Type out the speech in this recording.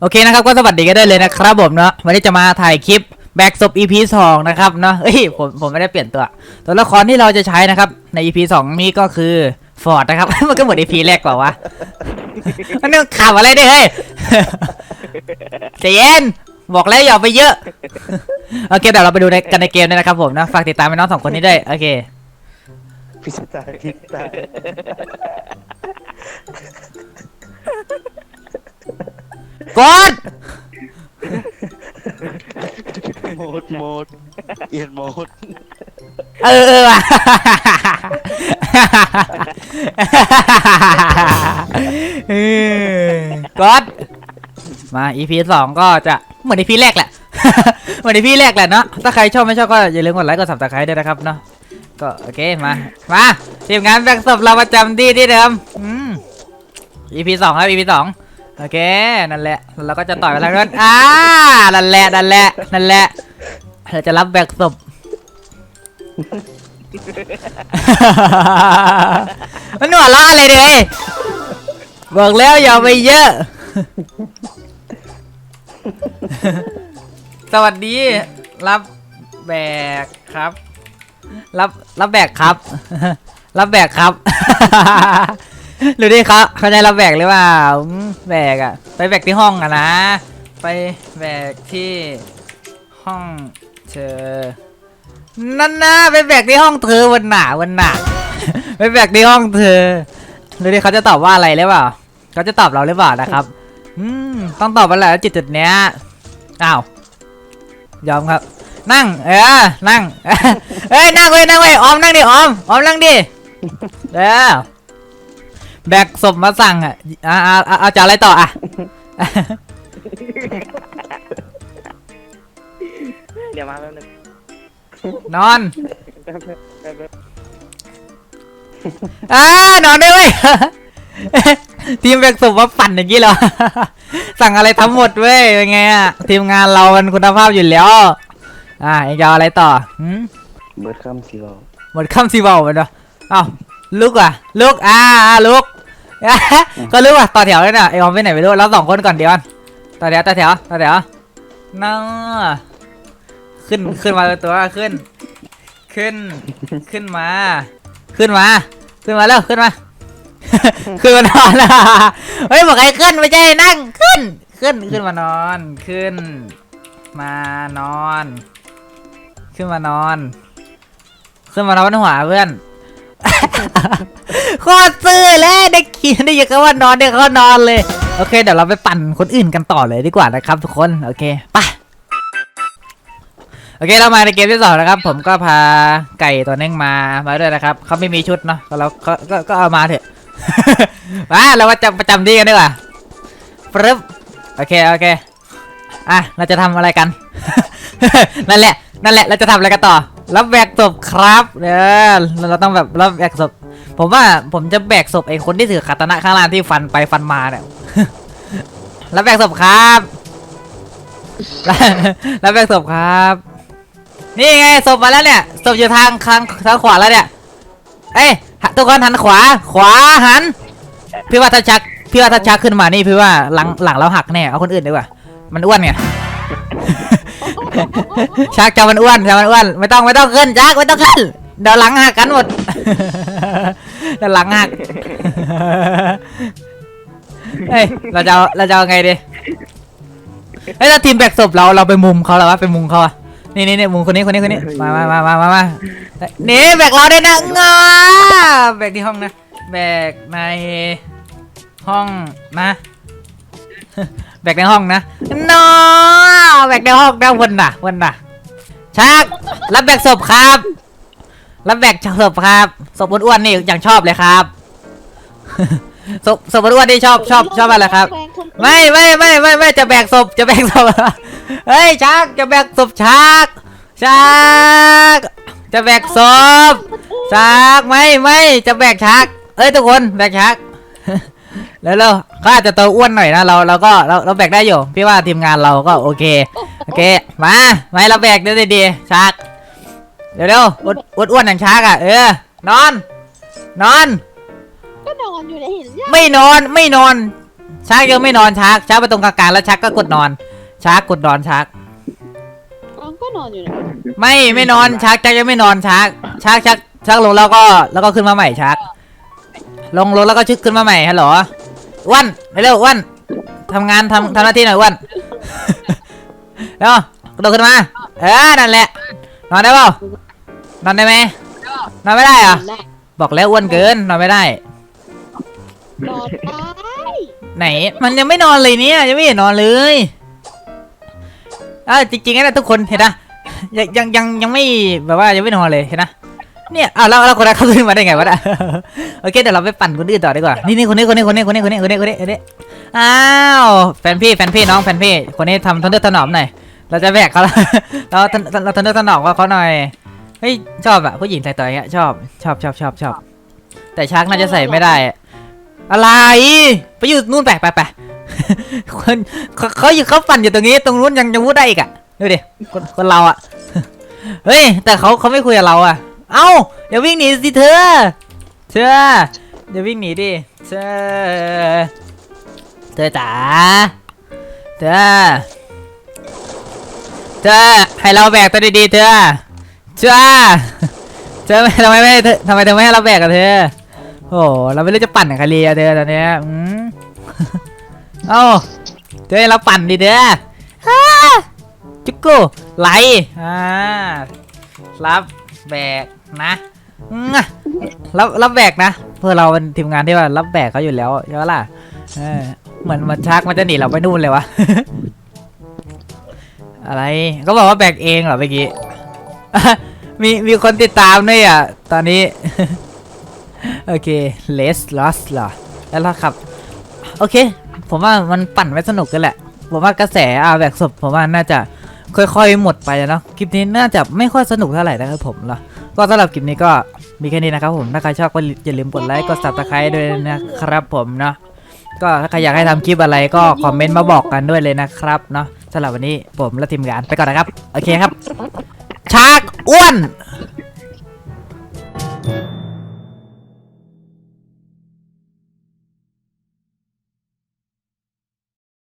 โอเคนะครับก็สวัสดีกันได้เลยนะครับผมเนาะวันนี้จะมาถ่ายคลิปแบกศพ EP 2 นะครับเนาะเอ้ยผมผมไม่ได้เปลี่ยนตัว ตัวละครที่เราจะใช้นะครับ ใน EP 2 นี้ก็คือฟอร์ดนะครับ มันก็เหมือน EP แรกเปล่าวะมันนึกข่าวอะไรเนี่ยเฮ้ยใจเย็นบอกแล้วอย่าไปเยอะ โอเคเดี๋ยวเราไปดูในกันในเกมเลยนะครับผมนะฝากติดตามไปน้องสองคนนี้ด้วยโอเคพิซซ่าพิซซ่า กดโหมดโหมดเอียนโหมดเออเออว่ะ เออกดมา EP สองก็จะเหมือน EP แรกแหละ เหมือน EP แรกแหละเนาะถ้าใครชอบไม่ชอบก็อย่าลืมกดไลค์กด subscribe ด้วยนะครับเนาะก็โอเคมามาทีมงานแบ็กศพเราประจำที่ที่เดิมอืม EP สองครับ EP สอง โอเค นั่นแหละแล้วเราก็จะต่อยไปแล้วกันอ่านั่นแหละ นั่นแหละ นั่นแหละ เราจะรับแบกศพ มันหัวเราะอะไรเลยบอกแล้วอย่าไปเยอะ สวัสดี รับแบกครับ รับ รับแบกครับ รับแบกครับ ดูดิครับเขาใจรับแบกหรือเปล่าอืมแบกอะไปแบกที่ห้องอะนะ ไปแบกที่ห้องเธอ นั่นนะไปแบกที่ห้องเธอวันหนาวันหนา ไปแบกที่ห้องเธอดูดิเขาจะตอบว่าอะไรหรือเปล่าเขาจะตอบเราหรือเปล่านะครับ อืมต้องตอบอะไรแล้วจุดจุดๆเนี้ยอ้าวยอมครับ นั่ง เออ นั่ง เอ้ยนั่งเว้ยนั่งเว้ยออมนั่งดิออมออมนั่งดิเออ แบกศพมาสั่งอะอ่าอ่าอ่าเอาจะอะไรต่ออะ เดี๋ยวมาแป๊บนึงนอนแป๊บนึงแป๊บนึงอ่านอนได้เว้ย ทีมแบกศพมาปั่นอย่างนี้เหรอ สั่งอะไรทั้งหมดเว้ยเป็นไงอะทีมงานเรามันคุณภาพอยู่แล้ว อ่าเองจะเอาอะไรต่อหืม เบิร์ดคัมซีโร่หมดคำซีเบาไปเนาะเอ้าลุกอะลุกอ่าอ่าลุก ก็ลุกอะต่อแถวเลยน่ะไอออมไปไหนไม่รู้เราสองคนก่อนเดี๋ยวต่อแถวต่อแถวต่อแถวนั่งขึ้นขึ้นมาตัวขึ้น ขึ้นขึ้นมา ขึ้นมา ขึ้นมาแล้วขึ้นมาขึ้นมานอนเฮ้ยบอกให้ขึ้นไม่ใช่นั่งขึ้น ขึ้นขึ้นมานอนขึ้น มานอน ขึ้นมานอน ขึ้นมานอนบนหัวเพื่อน โคตรซื่อเลยได้กินได้ยินคำว่านอนได้เขานอนเลย โอเค เดี๋ยวเราไปปั่นคนอื่นกันต่อเลยดีกว่านะครับ ทุกคน โอเคไปโอเค เรามาในเกมที่สองนะครับ ผมก็พาไก่ตัวนึงมา มาด้วยนะครับ เขาไม่มีชุดเนาะ ก็เราก็ก็ก็เอามาเถอะมาเรามาจำประจำที่กันดีกว่าปึ๊บโอเค โอเค อะ เราจะทำอะไรกัน นั่นแหละ นั่นแหละ เราจะทำอะไรกันต่อ รับแบกศพครับ เออเราต้องแบบรับแบกศพ ผมว่าผมจะแบกศพไอ้คนที่ถือคาตนะข้างล่างที่ฟันไปฟันมาเนี่ยรับแบกศพครับรับแบกศพครับ นี่ไงศพมาแล้วเนี่ยศพอยู่ทางข้างทางขวาแล้วเนี่ย เอ้ยทุกคนหันขวา ขวาหัน พี่ว่าถ้าชัก พี่ว่าถ้าชักขึ้นมานี่พี่ว่าหลังหลังเราหักแน่เอาคนอื่นดีกว่า มันอ้วนไงชักจะมันอ้วนจะมันอ้วน ไม่ต้องไม่ต้องขึ้นชักไม่ต้องขึ้นเดี๋ยวหลังหักกันหมด ดี๋ยวหลังหักเฮ้ยเราจะเอาเราจะเอาไงดีเฮ้ยถ้าทีมแบกศพเราเราไปมุมเขาแล้ววะไปมุมเขาอะนี่นี่นี่มุมคนนี้คนนี้คนนี้มามามามามามานี่แบกเราได้นะงาแบกที่ห้องนะแบกในห้องนะแบกในห้องนะนอแบกในห้องนะวันน่ะวันน่ะชักรับแบกศพครับ รับแบกศพครับศพอ้วนๆนี่อย่างชอบเลยครับศพศพอ้วนๆนี่ชอบชอบชอบอะไรครับ ไม่ไม่ไม่ไม่ไม่จะแบกศพจะแบกศพเฮ้ยชักจะแบกศพชักชักจะแบกศพชักไม่ไม่จะแบกชัก เอ้ยทุกคนแบกชักแล้วเราเขาอาจจะตัวอ้วนหน่อยนะเราเราก็เราเราแบกได้อยู่พี่ว่าทีมงานเราก็โอเคโอเค มามาให้เราแบกเดี๋ยวดีๆชัก เดี๋ยวเดี๋ยวอ้วนอ้วนอ้วนอย่างชักอะเออนอน นอน ก็นอนอยู่ในเห็นยังไม่นอนไม่นอนชักยังไม่นอนชักชักไปตรงกลางๆแล้วชักก็กดนอนชักกดนอนชักอ้าวก็นอนอยู่นะไม่ไม่นอนชักชักยังไม่นอนชักชักชักชักลงแล้วก็แล้วก็ขึ้นมาใหม่ชักลงลงแล้วก็ชึกขึ้นมาใหม่ฮัลโหลอ้วันเร็วอ้วันทำงานทำทำหน้าที่หน่อยอ้วันเร็วกระโดดขึ้นมา เออนั่นแหละนอนได้เปล่า นอนได้ไหมนอนไม่ได้เหรอได้บอกแล้วอ้วนเกินนอนไม่ได้ นอนได้ไหน มันยังไม่นอนเลยเนี่ยยังไม่เห็นนอนเลยเออจริงๆนะทุกคนเห็นนะยังยังยังยังไม่แบบว่ายังไม่นอนเลยเห็นนะเนี่ยอ้าวแล้วแล้วคนนั้นเขาขึ้นมาได้ไงวะเนี่ย โอเคเดี๋ยวเราไปปั่นคนอื่นต่อดีกว่านี่นี่คนนี้คนนี้คนนี้คนนี้คนนี้คนนี้คนนี้คนนี้อ้าวแฟนพี่แฟนพี่น้องแฟนพี่คนนี้ทำทนเดือดถนอมหน่อยเราจะแบกเขาเราเราเราทนเดือดถนอมว่าเขาหน่อย เฮ้ยชอบอะผู้หญิงใส่ตัวอย่างเงี้ยชอบชอบชอบชอบชอบ แต่ชักน่าจะใส่ไม่ได้อะอะไร ไปอยู่นู่นไปไปไปคนเขาเขาอยู่เขาปั่นอยู่ตรงนี้ ตรงนู้นยังยังพูดได้อีกอะดูดิคนคนเราอะเฮ้ย แต่เขาเขาไม่คุยกับเราอะเอ้าอย่าวิ่งหนีสิเธอเธออย่าวิ่งหนีดิเธอเธอจ๋าเธอเธอให้เราแบกตัวดีๆเธอ เธอเธอทำไมไม่ทำไมเธอไม่ให้เราแบกกับเธอโอ้เราไม่รู้จะปั่นกับครเลยอะเธอตอนเนี้ยอืมเอ้าเธอให้เราปั่นดิเธอฮ่าจุกกูไหลอ่ารับแบกนะรับรับแบกนะ เพื่อเราเป็นทีมงานที่ว่ารับแบกเขาอยู่แล้วใช่ไหมล่ะเออเหมือนมันชักมันจะหนีเราไปนู่นเลยวะอะไรก็บอกว่าแบกเองเหรอเมื่อกี้ มีมีคนติดตามด้วยอะ ตอนนี้ โอเค less loss เหรอ แล้วล่ะครับ โอเค ผมว่ามันปั่นไว้สนุกกันแหละ ผมว่ากระแสอาแบกศพผมว่าน่าจะค่อยๆหมดไปแล้วเนาะ คลิปนี้น่าจะไม่ค่อยสนุกเท่าไหร่นะครับผมเนาะ ก็สำหรับคลิปนี้ก็มีแค่นี้นะครับผม ถ้าใครชอบก็อย่าลืมกดไลค์ กด subscribe ด้วยนะครับผมเนาะ ก็ถ้าใครอยากให้ทำคลิปอะไรก็คอมเมนต์มาบอกกันด้วยเลยนะครับเนาะสำหรับวันนี้ผมและทีมงานไปก่อนนะครับ โอเคครับ ช้างอ้วน